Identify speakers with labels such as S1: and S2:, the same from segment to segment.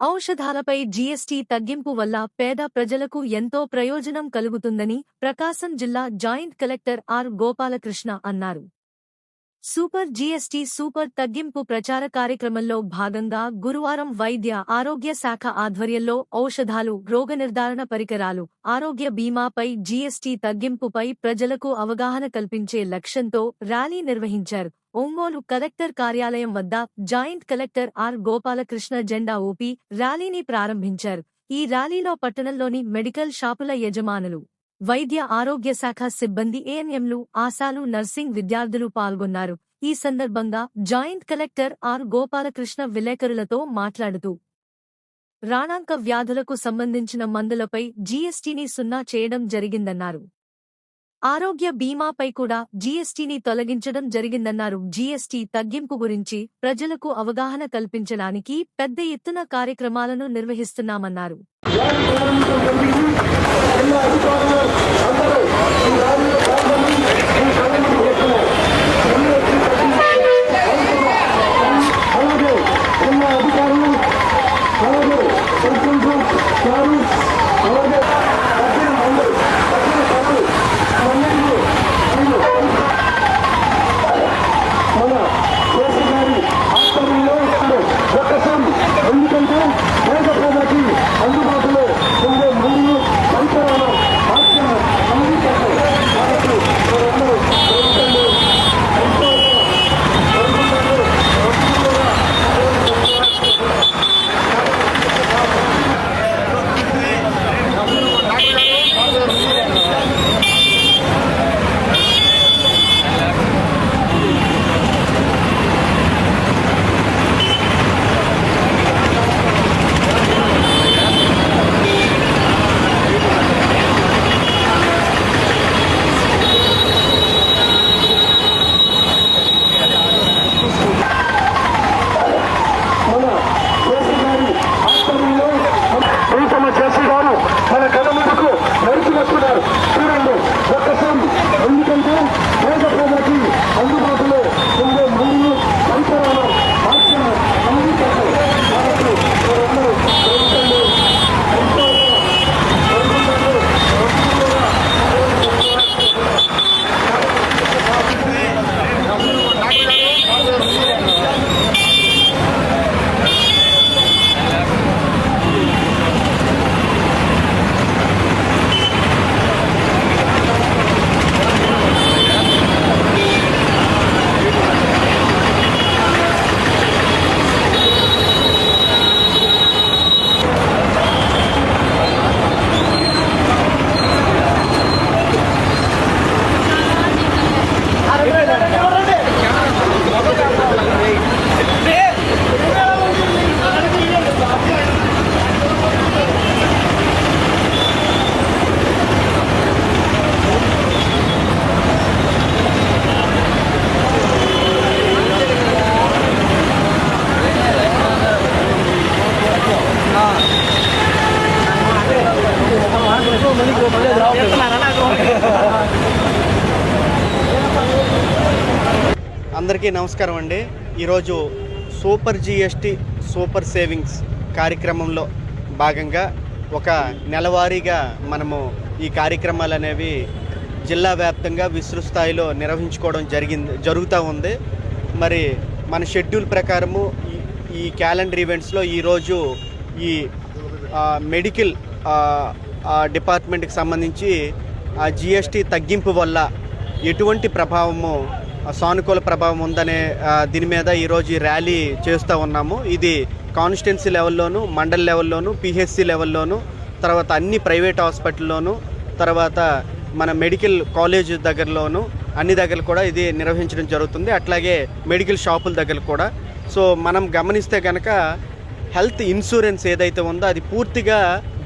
S1: ఔషధాలపై GST తగ్గింపు వల్ల పేద ప్రజలకు ఎంతో ప్రయోజనం కలుగుతుందని ప్రకాశం జిల్లా జాయింట్ కలెక్టర్ ఆర్ గోపాలకృష్ణ అన్నారు. సూపర్ జీఎస్టీ సూపర్ తగ్గింపు ప్రచార కార్యక్రమంలో భాగంగా గురువారం వైద్య ఆరోగ్య శాఖ ఆధ్వర్యంలో ఔషధాలు రోగ నిర్ధారణ పరికరాలు ఆరోగ్య బీమాపై జీఎస్టీ తగ్గింపుపై ప్రజలకు అవగాహన కల్పించే లక్ష్యంతో ర్యాలీ నిర్వహించారు. ఒంగోలు కలెక్టర్ కార్యాలయం వద్ద జాయింట్ కలెక్టర్ ఆర్ గోపాలకృష్ణ జెండా ఊపి ర్యాలీని ప్రారంభించారు. ఈ ర్యాలీలో పట్టణంలోని మెడికల్ షాపుల యజమానులు వైద్య ఆరోగ్య శాఖ సిబ్బంది ఏఎన్ఎంలు ఆశాలు నర్సింగ్ విద్యార్థులు పాల్గొన్నారు. ఈ సందర్భంగా జాయింట్ కలెక్టర్ ఆర్ గోపాలకృష్ణ విలేకరులతో మాట్లాడుతూ రాణాంక వ్యాధులకు సంబంధించిన మందులపై జీఎస్టీని సున్నా చేయడం జరిగిందన్నారు. ఆరోగ్య బీమాపై కూడా జీఎస్టీని తొలగించడం జరిగిందన్నారు. జీఎస్టీ తగ్గింపు గురించి ప్రజలకు అవగాహన కల్పించడానికి పెద్ద ఎత్తున కార్యక్రమాలను నిర్వహిస్తున్నామన్నారు.
S2: అలాగే చూడండి ఒక్కసారి ఎందుకంటే
S3: అందరికీ నమస్కారం అండి. ఈరోజు సూపర్ జిఎస్టి సూపర్ సేవింగ్స్ కార్యక్రమంలో భాగంగా ఒక నెలవారీగా మనము ఈ కార్యక్రమాలు అనేవి జిల్లా వ్యాప్తంగా విస్తృత స్థాయిలో నిర్వహించుకోవడం జరిగింది జరుగుతూ ఉంది. మరి మన షెడ్యూల్ ప్రకారము ఈ- క్యాలెండర్ ఈవెంట్స్లో ఈరోజు ఈ మెడికల్ డిపార్ట్మెంట్కి సంబంధించి ఆ జిఎస్టి తగ్గింపు వల్ల ఎటువంటి ప్రభావము సానుకూల ప్రభావం ఉందనే దీని మీద ఈరోజు ఈ ర్యాలీ చేస్తూ ఉన్నాము. ఇది కాన్స్టిట్యున్సీ లెవెల్లోను మండల్ లెవెల్లోను పిహెచ్సి లెవెల్లోను తర్వాత అన్ని ప్రైవేట్ హాస్పిటల్లోను తర్వాత మన మెడికల్ కాలేజ్ దగ్గరలోను అన్ని దగ్గర కూడా ఇది నిర్వహించడం జరుగుతుంది. అట్లాగే మెడికల్ షాపుల దగ్గర కూడా. సో మనం గమనిస్తే కనుక హెల్త్ ఇన్సూరెన్స్ ఏదైతే ఉందో అది పూర్తిగా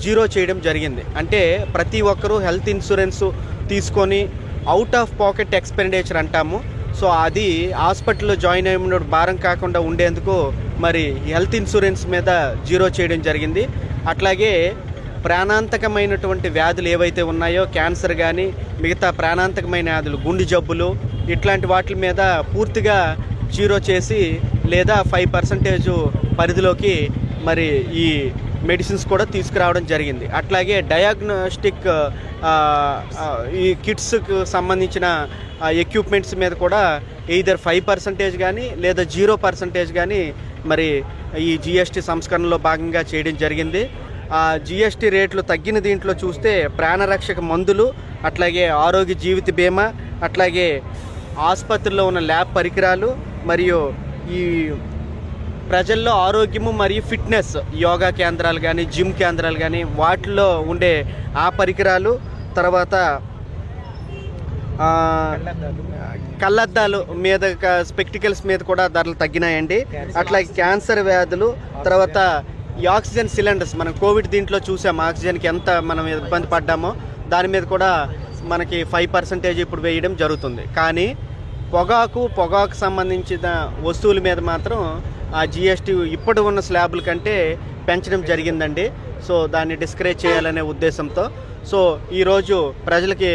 S3: జీరో చేయడం జరిగింది. అంటే ప్రతి ఒక్కరూ హెల్త్ ఇన్సూరెన్స్ తీసుకొని అవుట్ ఆఫ్ పాకెట్ ఎక్స్పెండిచర్ అంటాము. సో అది హాస్పిటల్లో జాయిన్ అయిన భారం కాకుండా ఉండేందుకు మరి హెల్త్ ఇన్సూరెన్స్ మీద జీరో చేయడం జరిగింది. అట్లాగే ప్రాణాంతకమైనటువంటి వ్యాధులు ఏవైతే ఉన్నాయో క్యాన్సర్ కానీ మిగతా ప్రాణాంతకమైన వ్యాధులు గుండె జబ్బులు ఇట్లాంటి వాటి మీద పూర్తిగా జీరో చేసి లేదా ఫైవ్ పర్సంటేజ్ పరిధిలోకి మరి ఈ మెడిసిన్స్ కూడా తీసుకురావడం జరిగింది. అట్లాగే డయాగ్నోస్టిక్ ఈ కిట్స్కు సంబంధించిన ఎక్విప్మెంట్స్ మీద కూడా ఎయిదర్ ఫైవ్ పర్సంటేజ్ కానీ లేదా జీరో పర్సంటేజ్ కానీ మరి ఈ జిఎస్టీ సంస్కరణలో భాగంగా చేయడం జరిగింది. ఆ జిఎస్టీ రేట్లు తగ్గిన దీంట్లో చూస్తే ప్రాణరక్షక మందులు అట్లాగే ఆరోగ్య జీవిత బీమా అట్లాగే ఆసుపత్రిలో ఉన్న ల్యాబ్ పరికరాలు మరియు ఈ ప్రజల్లో ఆరోగ్యము మరియు ఫిట్నెస్ యోగా కేంద్రాలు కానీ జిమ్ కేంద్రాలు కానీ వాటిలో ఉండే ఆ పరికరాలు తర్వాత కళ్ళద్దాలు మీద స్పెక్టికల్స్ మీద కూడా ధరలు తగ్గినాయండి. అట్లాగే క్యాన్సర్ వ్యాధులు తర్వాత ఈ ఆక్సిజన్ సిలిండర్స్ మనం కోవిడ్ దీంట్లో చూసాం ఆక్సిజన్కి ఎంత మనం ఇబ్బంది పడ్డామో దాని మీద కూడా మనకి ఫైవ్ పర్సెంటేజ్ ఇప్పుడు వేయడం జరుగుతుంది. కానీ పొగాకు పొగాకు సంబంధించిన వస్తువుల మీద మాత్రం ఆ జిఎస్టీ ఇప్పుడు ఉన్న స్లాబుల కంటే పెంచడం జరిగిందండి. సో దాన్ని డిస్కరేజ్ చేయాలనే ఉద్దేశంతో. సో ఈరోజు ప్రజలకి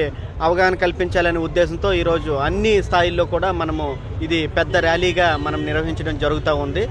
S3: అవగాహన కల్పించాలనే ఉద్దేశంతో ఈరోజు అన్ని స్థాయిల్లో కూడా మనము ఇది పెద్ద ర్యాలీగా మనం నిర్వహించడం జరుగుతూ ఉంది.